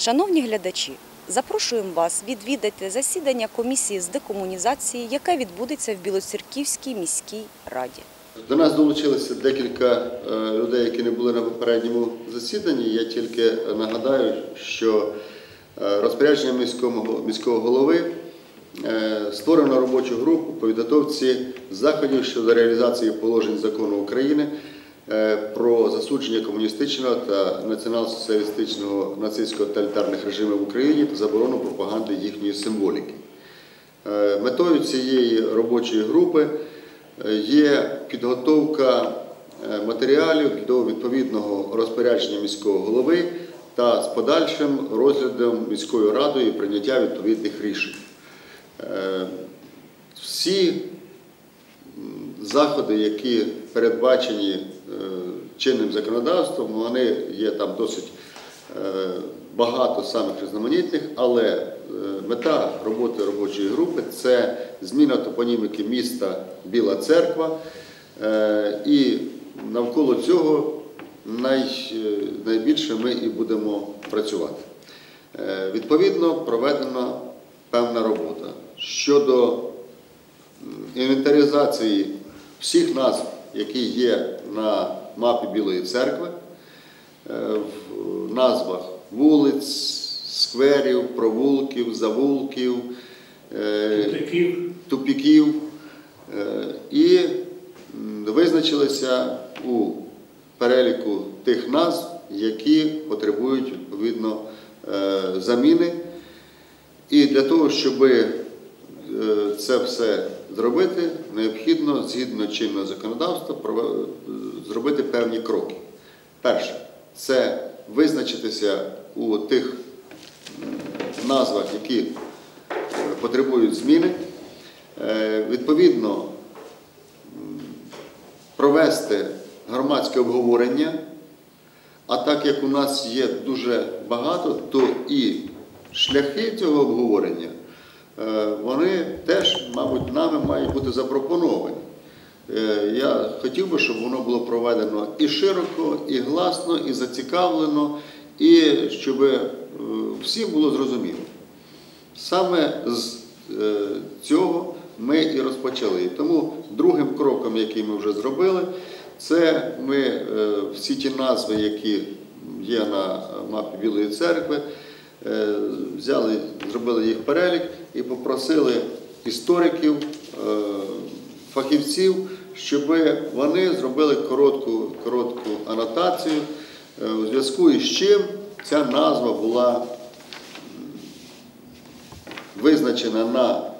Шановні глядачі, запрошуємо вас відвідати засідання комісії з декомунізації, яке відбудеться в Білоцерківській міській раді. До нас долучилося декілька е, людей, які не були на попередньому засіданні. Я тільки нагадаю, що е, розпорядженням міського, міського голови е, створено робочу групу по підготовці заходів щодо реалізації положень закону України про засудження комуністичного та націонал-соціалістичного нацистського тоталітарних режимів в Україні та заборону пропаганди їхньої символіки. Е, Метою цієї робочої групи е, є підготовка е, матеріалів до відповідного розпорядження міського голови та з подальшим розглядом міською радою і прийняття відповідних рішень. Е, Всі заходи, які передбачені е, чинним законодавством, вони є там досить е, багато самих різноманітних, але е, мета роботи робочої групи це зміна топоніміки міста Біла Церква. Е, І навколо цього най, найбільше ми і будемо працювати. Відповідно, проведена певна робота щодо інвентаризації всіх назв, які є на мапі Білої церкви, е, в назвах вулиць, скверів, провулків, завулків, е, Таких тупіків. Е, І визначилися у переліку тих назв, які потребують відповідно заміни. І для того, щоб це все зробити, необхідно згідно чинного законодавства зробити певні кроки. Перше, це визначитися у тих назвах, які е, потребують зміни. Е, Відповідно, провести громадське обговорення. А так як у нас є дуже багато, то і шляхи цього обговорення, е, вони теж, мабуть, нами мають бути запропоновані. Е, Я хотів би, щоб воно було проведено і широко, і гласно, і зацікавлено, і щоб е, всім було зрозуміло. Саме з е, цього ми і розпочали. Тому другим кроком, який ми вже зробили, це ми всі ті назви, які є на мапі Білої церкви, взяли, зробили їх перелік і попросили істориків, фахівців, щоб вони зробили коротку, коротку анотацію, е, у зв'язку із чим ця назва була визначена на,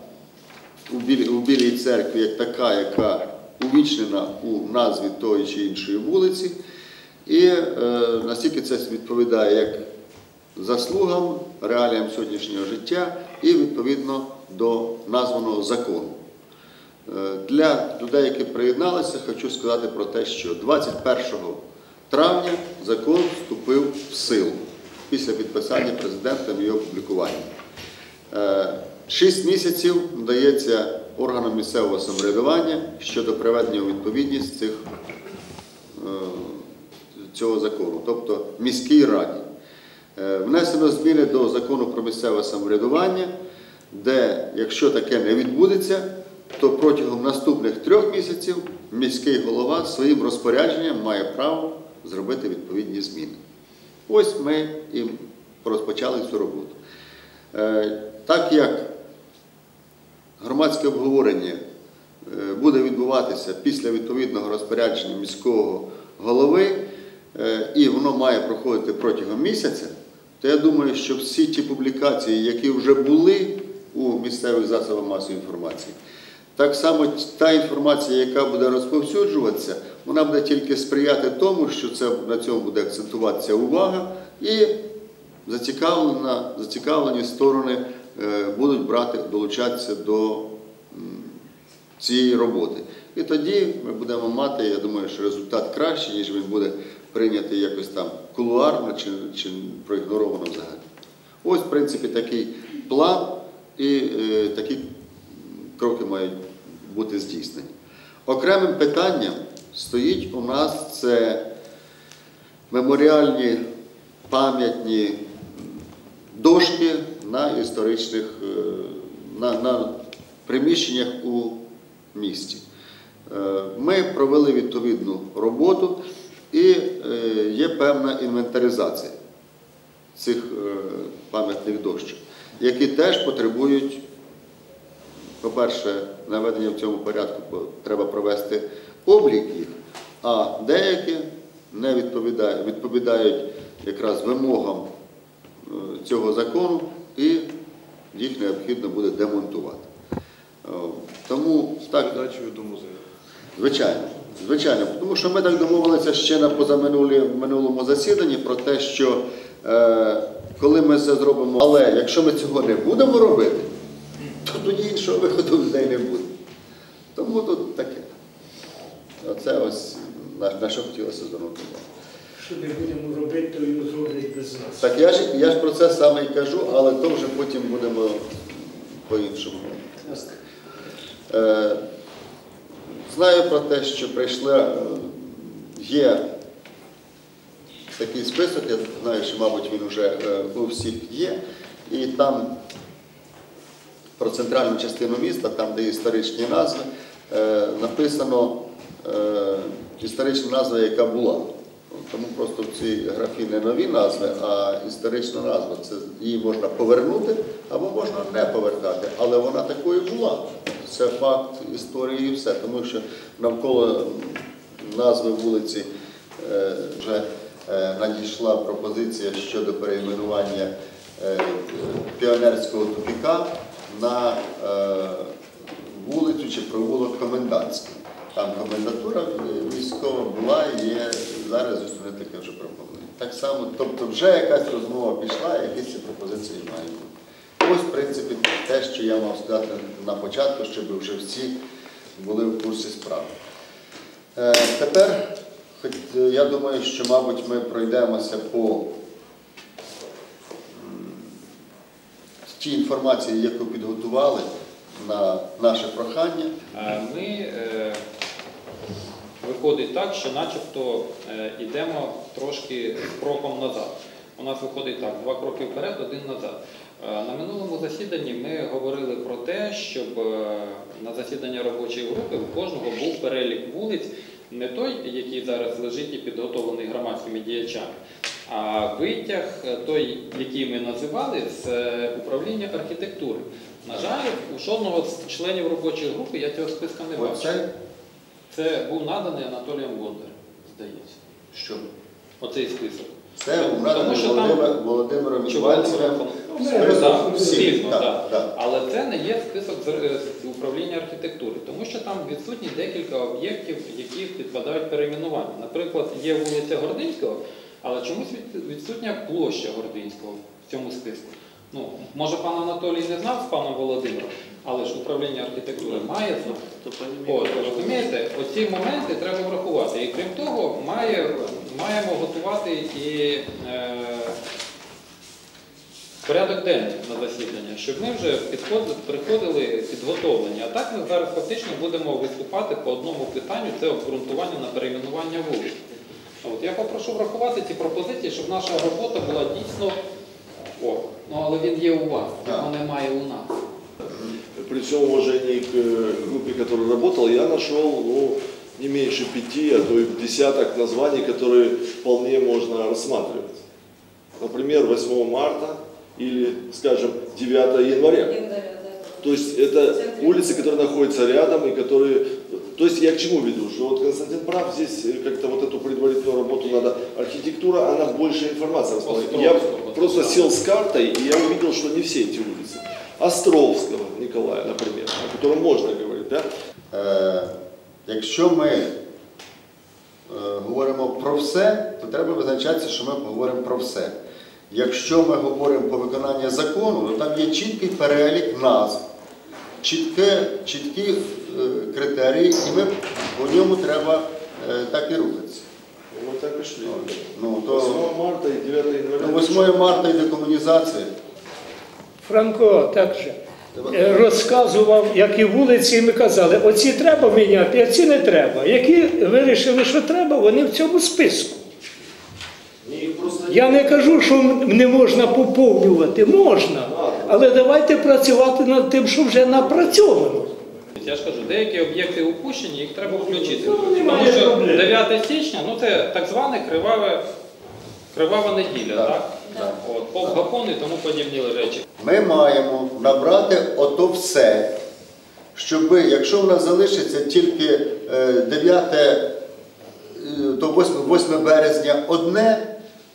у, білій, у Білій церкві як така, яка увічнена у назві тої чи іншої вулиці. І е, настільки це відповідає як заслугам, реаліям сьогоднішнього життя і відповідно до названого закону. Е, Для людей, які приєдналися, хочу сказати про те, що 21 травня закон вступив в силу після підписання президентом і опублікування. Е, Шість місяців надається органам місцевого самоврядування щодо приведення у відповідність цих, е, цього закону, тобто міській раді. Внесено зміни до закону про місцеве самоврядування, де, якщо таке не відбудеться, то протягом наступних трьох місяців міський голова своїм розпорядженням має право зробити відповідні зміни. Ось ми і розпочали цю роботу. Е, Так як громадське обговорення е, буде відбуватися після відповідного розпорядження міського голови, е, і воно має проходити протягом місяця, то я думаю, що всі ті публікації, які вже були у місцевих засобах масової інформації, так само та інформація, яка буде розповсюджуватися, вона буде тільки сприяти тому, що це на цьому буде акцентуватися увага, і зацікавлені сторони е, будуть брати, долучатися до цієї роботи. І тоді ми будемо мати, я думаю, що результат кращий, ніж він буде прийнятий якось там кулуарно чи, чи проігноровано взагалі. Ось, в принципі, такий план і е, такі кроки мають бути здійснені. Окремим питанням стоїть у нас це меморіальні пам'ятні дошки на історичних е, на, на приміщеннях у місті. Е, Ми провели відповідну роботу і е, є певна інвентаризація цих пам'ятних дощок, які теж потребують, по-перше, наведення в цьому порядку бо треба провести облік їх, а деякі не відповідають, відповідають якраз вимогам е, цього закону і їх необхідно буде демонтувати. Е, Тому так. Звичайно, звичайно, тому що ми так домовилися ще на позаминулі- минулому засіданні про те, що е, коли ми це зробимо, але якщо ми цього не будемо робити, то тоді іншого виходу в людей не буде. Тому тут таке. Оце ось на, на що хотілося звернути увагу. Що ми будемо робити, то його зроблять без нас. Так я ж, я ж про це саме і кажу, але то вже потім будемо по-іншому. Е, Знаю про те, що прийшли, е, є такий список, я знаю, що, мабуть, він вже е, у всіх є, і там про центральну частину міста, там, де історичні назви, е, написано е, історична назва, яка була. Тому просто в цій графі не нові назви, а історична назва. Це її можна повернути або можна не повертати, але вона такою була. Це факт історії і все, тому що навколо назви вулиці е, вже надійшла пропозиція щодо перейменування піонерського тупіка на е, вулицю чи провулок Комендантський. Там комендатура військова була є зараз вони таке вже пропонують. Так само, тобто вже якась розмова пішла, якісь ці пропозиції мають бути. Ось, в принципі, те, що я мав сказати на початку, щоб вже всі були в курсі справи. Е, Тепер, е, я думаю, що, мабуть, ми пройдемося по тій інформації, яку підготували на наше прохання. Ми е, виходить так, що начебто е, йдемо трошки кроком назад. У нас виходить так, два кроки вперед, один назад. Е, На минулому засіданні ми говорили про те, щоб на засіданні робочої групи у кожного був перелік вулиць, не той, який зараз лежить і підготовлений громадськими діячами, а витяг е, той, який ми називали, з е, управління архітектури. На жаль, у жодного з членів робочої групи я цього списка не бачив. Це був наданий Анатолієм Бондарем, здається. що? Оцей список. Це був наданий там- Володимир, Володимиром Іванцевим. Ну, так. так. Але це не є список з е, управління архітектури, тому що там відсутні декілька об'єктів, які підпадають перейменуванню. Наприклад, є вулиця Гординського, але чомусь відсутня площа Гординського в цьому списку. Ну, може, пан Анатолій не знав з паном Володимиром, але ж управління архітектури має. От, розумієте, оці моменти треба врахувати. І крім того, має, маємо готувати і е, порядок денний на засідання, щоб ми вже підходили, приходили підготовлені. А так ми зараз фактично будемо виступати по одному питанню, це обґрунтування на перейменування вулиць. От, я попрошу врахувати ці пропозиції, щоб наша робота була дійсно. О, ну але він є у вас, Так. його немає у нас. При всем уважении к э, группе, которая работала, я нашел ну, не меньше пяти, а то и десяток названий, которые вполне можно рассматривать. Например, 8 марта или, скажем, 9 января. То есть это улицы, которые находятся рядом и которые... То есть я к чему веду? Что вот Константин прав, здесь э, как-то вот эту предварительную работу надо... Архитектура, она больше информации располагает. Я Островского, просто да. сел с картой, и я увидел, что не все эти улицы. Островского Николая, например, о котором можно говорить, да? Е, якщо ми е, говоримо про все, то треба визначатися, що ми говоримо про все. Якщо ми говоримо по виконанню закону, то там є чіткий перелік назв, чітке, чіткі е, критерії, і ми по ньому треба е, так і рухатися. Ну, Мы так и шли. Ну, то 8 марта и 9 января. ну, 8 марта йде комунізація. Франко також е, розказував, які вулиці, і ми казали, оці треба міняти, а ці не треба. Які вирішили, що треба, вони в цьому списку. Я не кажу, що не можна поповнювати, можна. Але давайте працювати над тим, що вже напрацьовано. Я ж кажу, деякі об'єкти упущені, їх треба включити. Ну, Тому що 9 січня, ну це так зване криваве, кривава неділя, так? так. От, поп гапон і тому подібні речі. Ми маємо набрати ото все, щоб, якщо в нас залишиться тільки е, 9, е, то 8, 8 березня одне,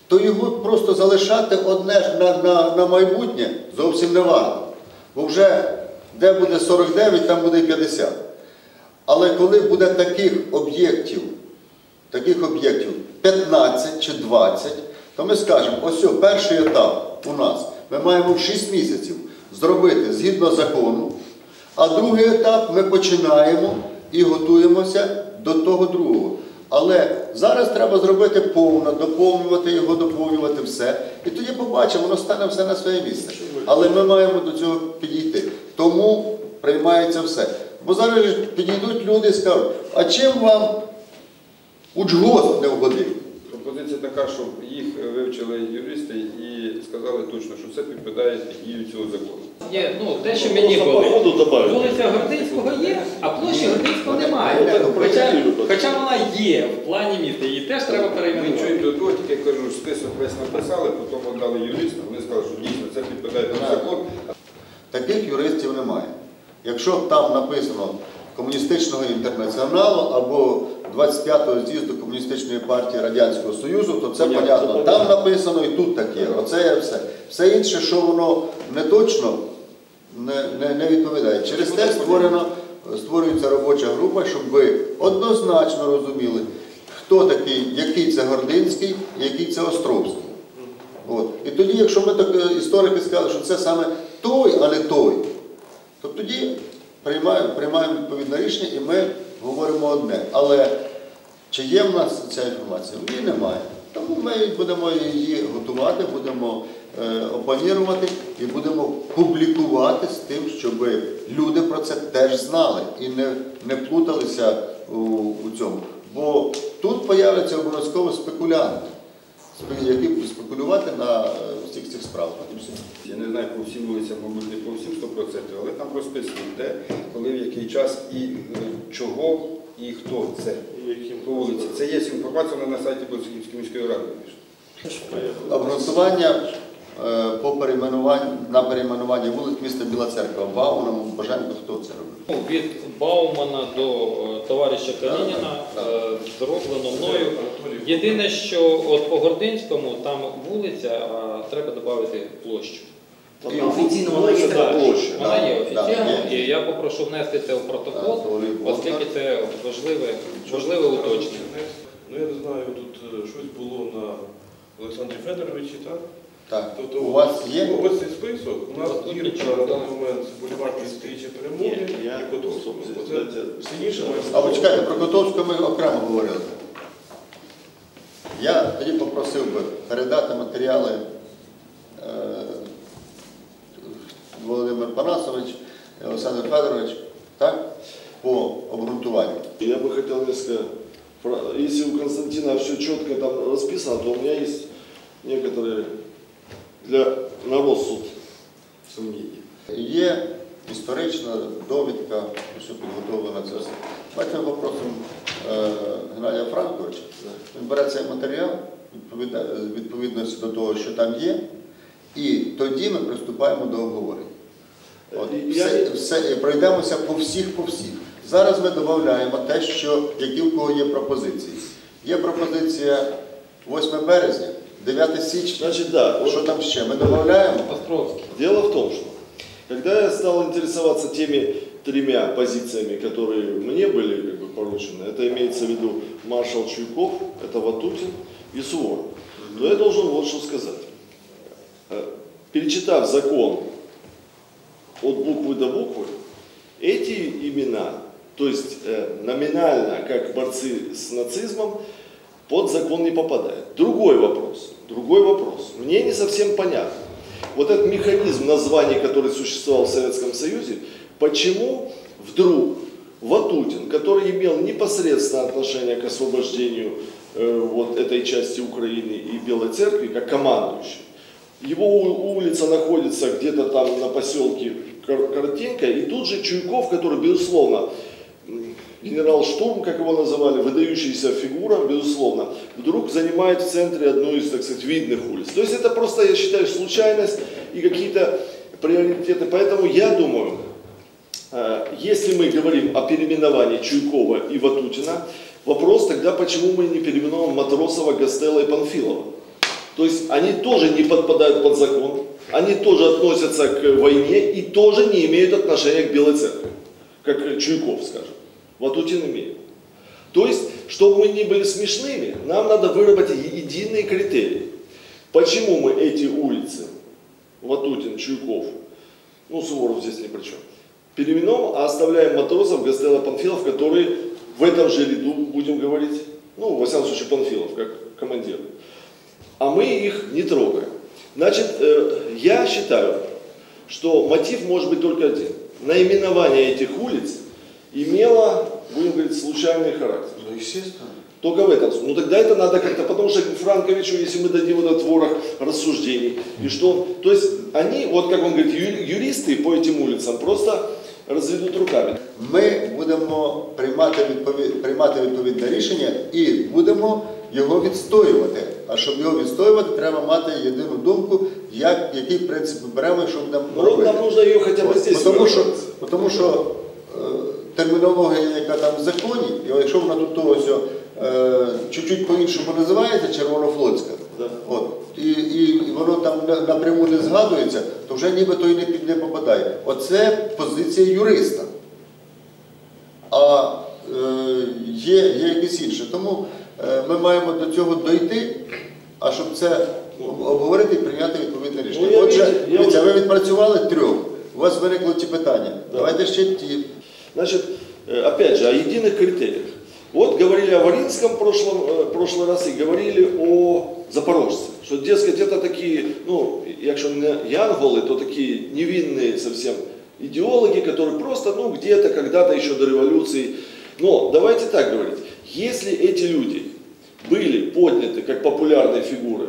то його просто залишати одне ж на, на, на майбутнє зовсім не варто. Бо вже де буде 49, там буде 50. Але коли буде таких об'єктів, таких об'єктів 15 чи 20, то ми скажемо, ось перший етап у нас. Ми маємо в 6 місяців зробити згідно закону, а другий етап ми починаємо і готуємося до того другого. Але зараз треба зробити повно, доповнювати його, доповнювати все. І тоді побачимо, воно стане все на своє місце. Але ми маємо до цього підійти. Тому приймається все. Бо зараз підійдуть люди і скажуть, а чим вам учгосп не вгодив? Пропозиція така, щоб їх вивчили юристи і сказали точно, що це підпадає під дію цього закону. Є, ну, те, що мені болить. Вулиця Гординського є, а площі Гординського немає. ну, Хоча, хоча вона є в плані міста, її теж треба Ми перейменувати. чуємо до того, тільки кажу, список весь написали, потім віддали юристам, вони сказали, що дійсно це підпадає під закон. Таких юристів немає. Якщо там написано комуністичного інтернаціоналу або 25-го з'їзду Комуністичної партії Радянського Союзу, то це Понятно. Там написано і тут таке. Оце є все. Все інше, що воно не точно, не, не, не відповідає. Через те створено, створюється робоча група, щоб ви однозначно розуміли, хто такий, який це Гординський, який це Островський. От. І тоді, якщо ми так е, історики сказали, що це саме той, а не той, то тоді приймаємо, приймаємо відповідне рішення і ми говоримо одне. Але чи є в нас ця інформація? Її немає. Тому ми будемо її готувати, будемо е, опанірувати і будемо публікувати з тим, щоб люди про це теж знали і не, не плуталися у, у цьому. Бо тут появляться обов'язково спекулянти, які будуть спекулювати на е, всіх цих справ. Я не знаю по всім вулицям, мабуть, не по всім 100%, але там розписано де, коли, в який час і е, чого і хто це по вулиці. Це є інформація вона на сайті Борисівської міської ради. Обґрунтування по перейменуванню на перейменування вулиць міста Біла Церква. Баунам, Баженко, хто це робив? Ну, Від Баумана до е, товариша Калініна е, зроблено мною. Єдине, що от по Гординському там вулиця, а треба додати площу. І офіційно вона є така. площа. Вона є офіційно, і я попрошу внести це в протокол, оскільки це важливе, важливе уточнення. Ну я не знаю, тут е, щось було на Олександрі Федоровичі, так? Так, Тобто у вас є? Ось цей список. У нас Тут Ірка на даний момент бульварні стрічі перемоги і Котовського. Все інше має А ви чекайте, про Котовську ми окремо говорили. Я тоді попросив би передати матеріали е, Володимир Панасович, Олександр Федорович, так, по обґрунтуванню. Я бы хотел несколько... фра- Если у Константина все четко там расписано, то у меня есть некоторые для на розсуд сомнения. Є історична довідка, що підготовлена це ми попросимо е, Геннадія Франковича. Він бере цей матеріал відповідності до того, що там є, і тоді ми приступаємо до обговорення. От, все, все, пройдемося по всіх, по всіх. Зараз ми додаємо те, що які в кого є пропозиції. Є пропозиція 8 березня, 9 січня. Значит, да, Що там ще? Ми додаємо. Островський. Дело в том, что когда я стал интересоваться теми тремя позициями, которые мне были как бы, поручены, это имеется в виду маршал Чуйков, это Ватутин и Суворов, то я должен вот что сказать. Э, Перечитав закон от буквы до буквы, эти имена, то есть э, номинально как борцы с нацизмом, под закон не попадает. Другой вопрос, другой вопрос. Мне не совсем понятно. Вот этот механизм названий, который существовал в Советском Союзе, почему вдруг Ватутин, который имел непосредственное отношение к освобождению э, вот этой части Украины и Белой Церкви, как командующий. Его улица находится где-то там на поселке Коротенько, и тут же Чуйков, который, безусловно, генерал Штурм, как его называли, выдающаяся фигура, безусловно, вдруг занимает в центре одну из, так сказать, видных улиц. То есть это просто, я считаю, случайность и какие-то приоритеты. Поэтому я думаю, э, если мы говорим о переименовании Чуйкова и Ватутина, вопрос тогда, почему мы не переименуем Матросова, Гастелла и Панфилова? То есть они тоже не подпадают под закон, они тоже относятся к войне и тоже не имеют отношения к Белой Церкви, как Чуйков, скажем. Ватутин имеет. То есть, чтобы мы не были смешными, нам надо выработать единые критерии. Почему мы эти улицы, Ватутин, Чуйков, ну, Суворов здесь ни при чем, переименуем, а оставляем Матросов, Гастелло, Панфилов, которые в этом же ряду, будем говорить, ну, во всяком случае, Панфилов, как командир. А мы их не трогаем. Значит, э, я считаю, что мотив может быть только один. Наименование этих улиц имело, будем говорить, случайный характер. Ну, естественно. Только в этом. случае. Ну тогда это надо как-то, потому что Франковичу, если мы дадим вот этот ворох рассуждений, и что он, то есть они, вот как он говорит, ю- юристы по этим улицам просто разведут руками. Ми будемо приймати, відпові... приймати відповідне рішення і будемо його відстоювати. А щоб його відстоювати, треба мати єдину думку, як, який принцип ми беремо і що будемо Ну, робити. нам нужно ее хотя бы От, здесь тому, що, выработать. тому що е, термінологія, яка там в законі, і якщо вона тут того е, чуть-чуть по-іншому називається червонофлотська, от, і, воно там напряму не згадується, то вже ніби то і не, під- не попадає. Оце позиція юриста. А е, є, є якесь інше. Тому е, ми маємо до цього дойти, а щоб це обговорити і прийняти відповідне рішення. Ну, Отже, ви відпрацювали трьох, у вас виникло ті питання. Давайте ще ті. Значит, э, опять же, о единых критериях. Вот говорили о Варинском прошлом, э, прошлый раз и говорили о Запорожце. Что, дескать, это такие, ну, якщо не янголы, то такие невинные совсем идеологи, которые просто, ну, где-то, когда-то еще до революции. Но давайте так говорить. Если эти люди были подняты как популярные фигуры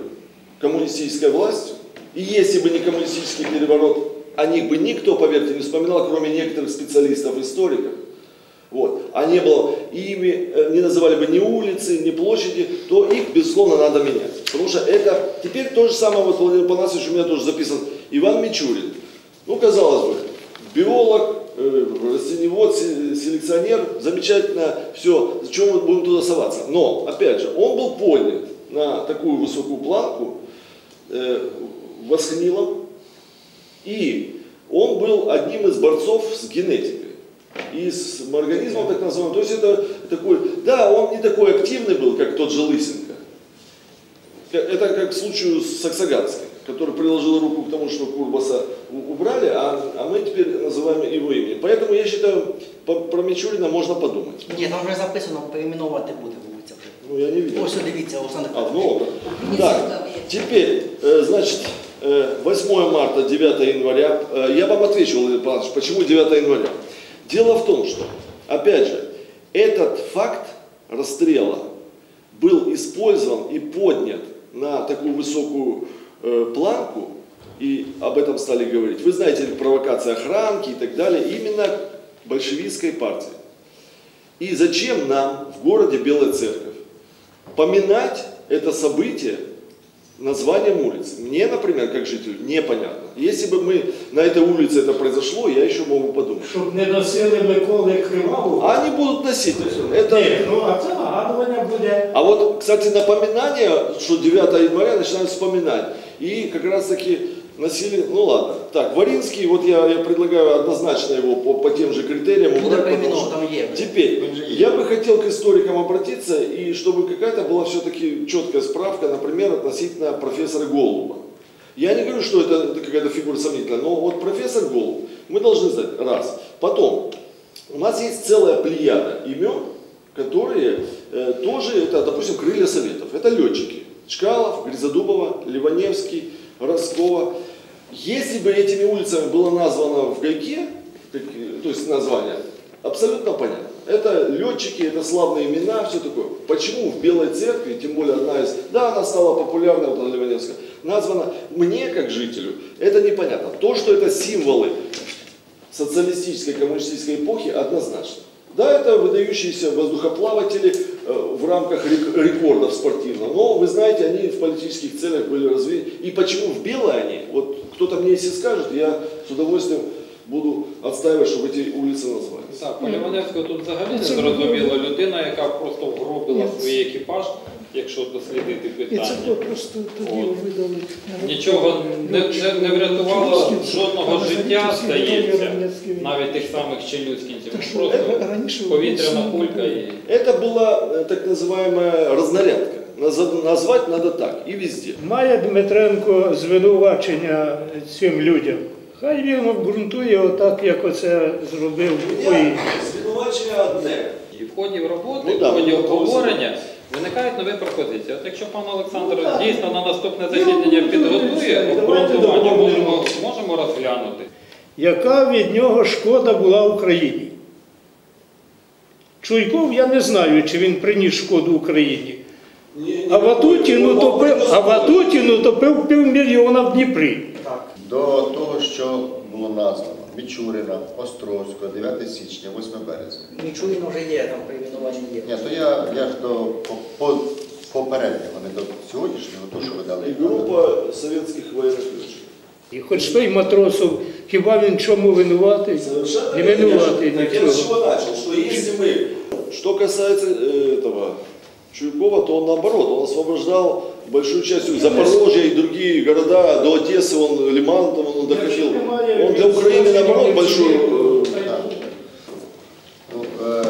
коммунистической властью, и если бы не коммунистический переворот, о них бы никто, поверьте, не вспоминал, кроме некоторых специалистов, историков. Вот. А не было, ими э, не называли бы ни улицы, ни площади, то их, безусловно, надо менять. Потому что это, теперь то же самое, вот Владимир Панасович у меня тоже записан, Иван Мичурин. Ну, казалось бы, биолог, э, растениевод, се- селекционер, замечательно, все, зачем мы будем туда соваться? Но, опять же, он был поднят на такую высокую планку э, Восхнилом, и он был одним из борцов с генетикой и с организмом так называемым. То есть это такой, да, он не такой активный был, как тот же Лысенко. Это как к случаю с Саксаганской, который приложил руку к тому, что Курбаса убрали, а, а мы теперь называем его именем. Поэтому я считаю, про Мичурина можно подумать. Ні, там вже записано, перейменувати буде вулиця. Ну, я не видел. Ось дивіться, Олександр А, ну, так, теперь, э, значит, 8 марта, 9 января. Э, Я вам отвечу, Владимир Павлович, почему 9 января. Дело в том, что, опять же, этот факт расстрела был использован и поднят на такую высокую э, планку, и об этом стали говорить. Вы знаете, провокация охранки и так далее, именно большевистской партии. И зачем нам в городе Белая Церковь поминать это событие названием улицы? Мне, например, как жителю, непонятно. Если бы мы на этой улице это произошло, я еще могу подумать. Щоб не носили Миколи Кривавого. А они будут носить это. Ні, ну а це нагадування буде. А вот, кстати, напоминание, что 9 января начинают вспоминать. И как раз таки носили, ну ладно. Так, Варинский, вот я, я предлагаю однозначно его по, по тем же критериям убрать, потому что- там. Теперь, я бы хотел к историкам обратиться, и чтобы какая-то была все-таки четкая справка, например, относительно профессора Голуба. Я не говорю, что это, это какая-то фигура сомнительная, но вот профессор Голуб, мы должны знать, раз. Потом, у нас есть целая плеяда имен, которые э, тоже, это, допустим, крылья советов. Это летчики. Чкалов, Гризодубова, Ливаневский, Роскова. Если бы этими улицами было названо в Гайке, э, то есть название, абсолютно понятно. Это летчики, это славные имена, все такое. Почему в Белой Церкви, тем более одна из, да, она стала популярной, вот она Ливаневская, названа, мне как жителю, это непонятно. То, что это символы социалистической, коммунистической эпохи, однозначно. Да, это выдающиеся воздухоплаватели в рамках рек- рекордов спортивных, но вы знаете, они в политических целях были развиты. И почему в белой они? Вот кто-то мне если скажет, я с удовольствием буду отстаивать, чтобы эти улицы назвались. Так, по Ліваневського тут взагалі не Це зрозуміло. Людина, яка просто вгробила Ні, це- свій екіпаж, якщо дослідити І це питання. то просто тоді От. видали. Нічого не, не, не врятувало жодного життя, здається, навіть тих самих челюскінців. Так що, Просто е, раніше повітряна було кулька і. Это была э, так называемая разнарядка. Наз- Назвать надо так, и везде. Має Дмитренко звинувачення цим людям. Хай він обґрунтує отак, як оце зробив. Ой. Звинувачення одне. І в ході роботи, Ну в да, ході ну, обговорення виникають нові пропозиції. От якщо пан Олександр дійсно на наступне засідання підготує обґрунтування, можемо, можемо розглянути. Яка від нього шкода була Україні? Чуйков я не знаю, чи він приніс шкоду Україні. А Ватутіну топив, а Ватутіну топив півмільйона в Дніпрі. До того, що було названо Мічурина, Островського, 9 січня, 8 березня. Нічого вже є, там перейменування є. Ні, то я, я ж до по, по, попереднього, не до сьогоднішнього, то, що ви дали. И группа советских военных летчиков. І хоч той матросов, хіба він чому винуватий? Совершенно Не верно. винуватий Я же- так я с нічого. чего начал, что если мы... Что касается э, этого Чуйкова, то он наоборот, он освобождал большую часть Запорожья и другие города, до Одессы, он Лимантов, он доходил. Он для Украины наоборот большую... э, Так. Ну, е,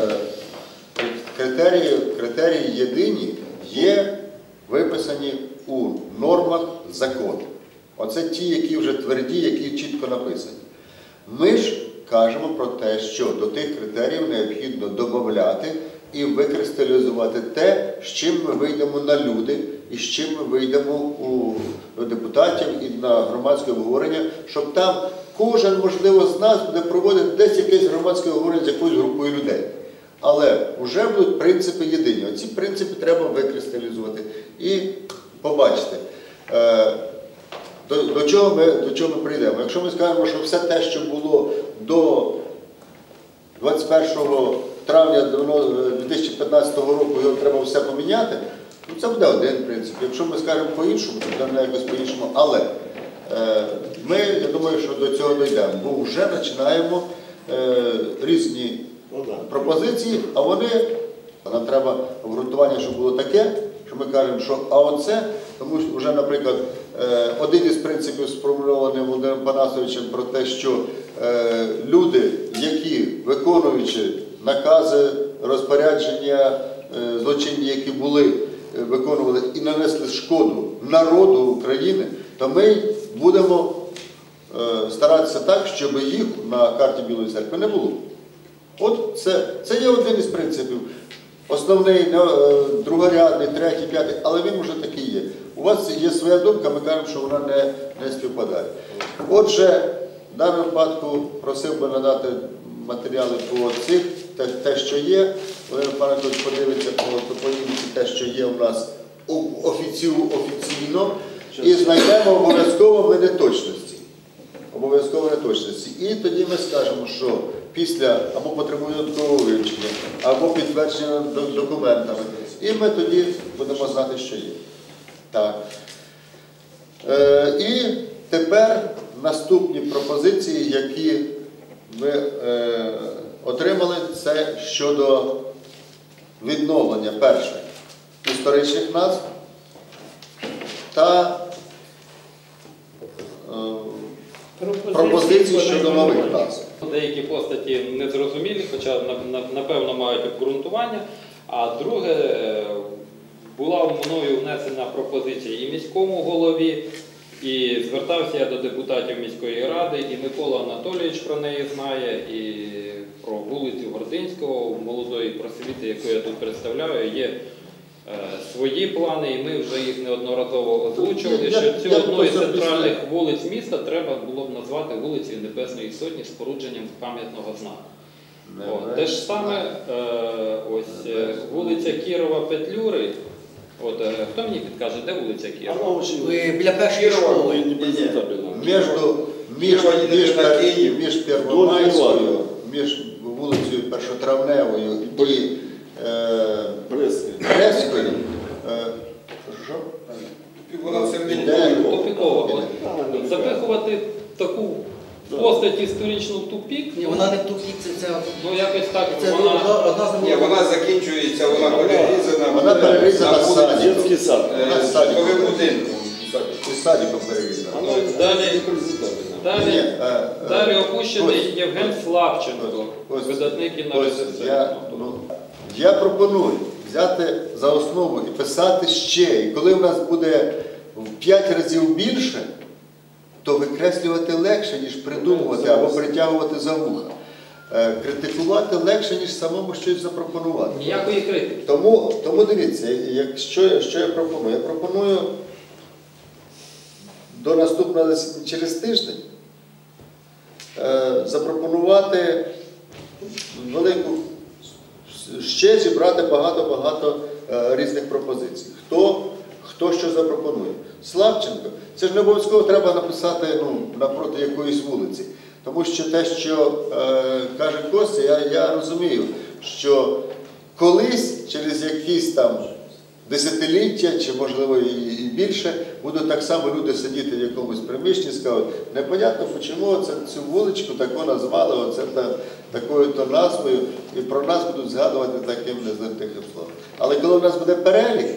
критерії, критерії єдині є виписані у нормах закону. Оце ті, які вже тверді, які чітко написані. Ми ж кажемо про те, що до тих критеріїв необхідно додати і викристалізувати те, з чим ми вийдемо на люди, і з чим ми вийдемо у депутатів і на громадське обговорення, щоб там кожен, можливо, з нас буде проводити десь якесь громадське обговорення з якоюсь групою людей. Але вже будуть принципи єдині. Оці принципи треба викристалізувати і побачити. Е, до, чого ми, до чого ми прийдемо? Якщо ми скажемо, що все те, що було до 21 травня 2015 року, його треба все поміняти, ну це буде один принцип. Якщо ми скажемо по-іншому, то буде якось по-іншому. Але е, ми, я думаю, що до цього дійдемо, бо вже починаємо е, різні Ну пропозиції, а вони, нам треба обґрунтування, щоб було таке, що ми кажемо, що а оце, тому що вже, наприклад, е, один із принципів сформульований Володимиром Панасовичем про те, що е, люди, які виконуючи накази, розпорядження е, злочинні, які були, виконували і нанесли шкоду народу України, то ми будемо е, старатися так, щоб їх на карті Білої церкви не було. От це, це є один із принципів. Основний, е, другорядний, третій, п'ятий, але він вже такий є. У вас є своя думка, ми кажемо, що вона не, не співпадає. Отже, в даному випадку просив би надати матеріали по цих, те, те що є. Володимир Панович подивиться по топоніміці те, що є у нас офіційно, і знайдемо обов'язково ми неточності обов'язково неточності. І тоді ми скажемо, що після або потребує додаткового вивчення, або підтвердження документами. І ми тоді будемо знати, що є. Так. Е, і тепер наступні пропозиції, які ми е, отримали, це щодо відновлення перше історичних назв та е, пропозиції щодо нових назв. Деякі постаті незрозумілі, хоча на- на- напевно мають обґрунтування. А друге, е, була мною внесена пропозиція і міському голові, і звертався я до депутатів міської ради, і Микола Анатолійович про неї знає, і про вулицю Гординського, молодої просвіти, яку я тут представляю, є е, свої плани, і ми вже їх неодноразово озвучували, що цю одну із центральних вулиць міста треба було б назвати вулицею Небесної Сотні спорудженням пам'ятного знаку. О, те ж саме е, ось е, вулиця Кірова Петлюри. От е, хто мені підкаже, де вулиця Кірова? Ви біля першої школи. Между, між, пер- Київ. між Первомайською, між вулицею Першотравневою і е, Брестською. Е, що? Вона в середині Де? Києва. Тупіково. От, от запихувати таку постать історичну в тупік, Ні, вона не в тупік, це, це, ну якось так це вона. одна, одна з Ні, вона закінчується, вона перерізана. Вона перерізана на вулиці, садиком. Детский сад. е, Вона садиком. житловим будинком. І садиком перерізана. Она Далі. Ні, Далі, е, е, далі опущений ось, Євген Славченко, ось, видатний ось кінорежисер. я, ну, я пропоную взяти за основу і писати ще. І коли в нас буде в 5 разів більше, то викреслювати легше, ніж придумувати або притягувати за вуха. Е, Критикувати легше, ніж самому щось запропонувати. Ніякої критики. Тому, тому дивіться, якщо я- що я пропоную? Я пропоную до наступного через тиждень е, запропонувати велику ще зібрати багато-багато е, різних пропозицій. Хто, хто що запропонує. Славченко, це ж не обов'язково треба написати ну, напроти якоїсь вулиці. Тому що те, що е, каже Костя, я, я розумію, що колись через якісь там десятиліття, чи можливо і, і більше, будуть так само люди сидіти в якомусь приміщенні і скажуть, непонятно, чому цю вуличку таку назвали, оце та, такою-то назвою, і про нас будуть згадувати таким незатихим словом. Але коли в нас буде перелік,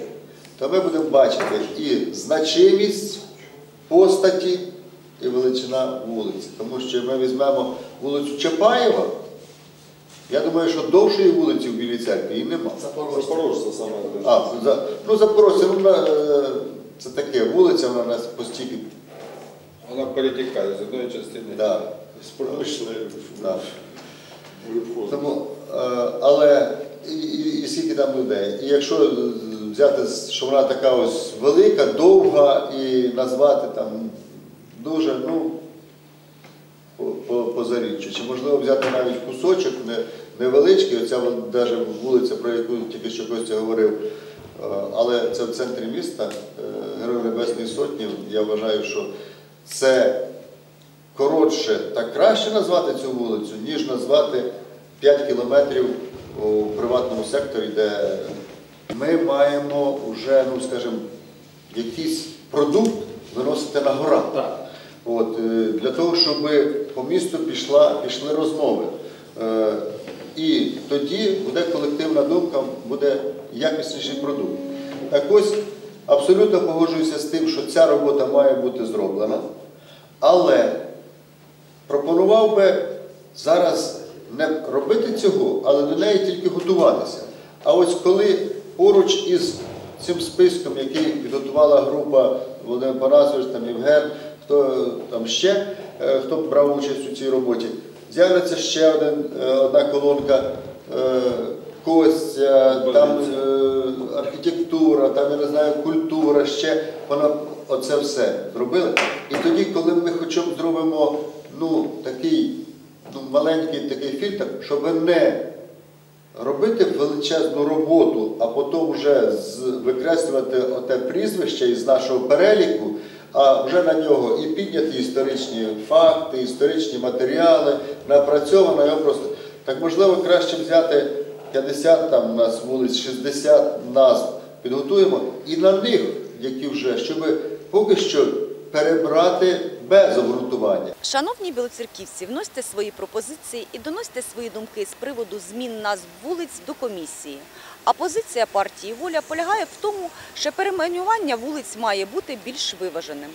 то ми будемо бачити і значимість постаті, і величина вулиці. Тому що ми візьмемо вулицю Чапаєва, я думаю, що довшої вулиці в Білій церкві і нема. Запорожца самая А, за, ну Запорожця, ну, на, е, це таке, вулиця вона нас постійно. Вона перетікає з одної частини. Да, с промышленной да. Тому, е, але і, і, і скільки там людей. І якщо взяти, що вона така ось велика, довга і назвати там дуже, ну, по, по, по. Чи можливо взяти навіть кусочок не, невеличкий, оця даже вулиця, про яку тільки що Костя говорив, е, але це в центрі міста, е, Герой Небесної Сотні, я вважаю, що це коротше та краще назвати цю вулицю, ніж назвати 5 кілометрів у приватному секторі, де ми маємо вже, ну скажімо, якийсь продукт виносити на гора. От, е, для того, щоб по місту пішла, пішли розмови. Е, І тоді буде колективна думка, буде якісніший продукт. Так ось абсолютно погоджуюся з тим, що ця робота має бути зроблена, але пропонував би зараз не робити цього, але до неї тільки готуватися. А ось коли поруч із цим списком, який підготувала група Володимир Панасович, там Євген, хто там ще, е, хто брав участь у цій роботі, з'явиться ще один, е, одна колонка. е, Костя, там е, архітектура, там я не знаю, культура, ще вона оце все зробили. І тоді, коли ми хоча б зробимо ну, такий ну, маленький такий фільтр, щоб не робити величезну роботу, а потім вже викреслювати оте прізвище із нашого переліку, а вже на нього і підняти історичні факти, історичні матеріали, напрацьовано його просто. Так можливо, краще взяти 50 там нас вулиць, 60 назв, підготуємо і на них, які вже, щоб поки що перебрати без обґрунтування. Шановні білоцерківці, вносьте свої пропозиції і доносьте свої думки з приводу змін назв вулиць до комісії. А позиція партії Воля полягає в тому, що перейменування вулиць має бути більш виваженим.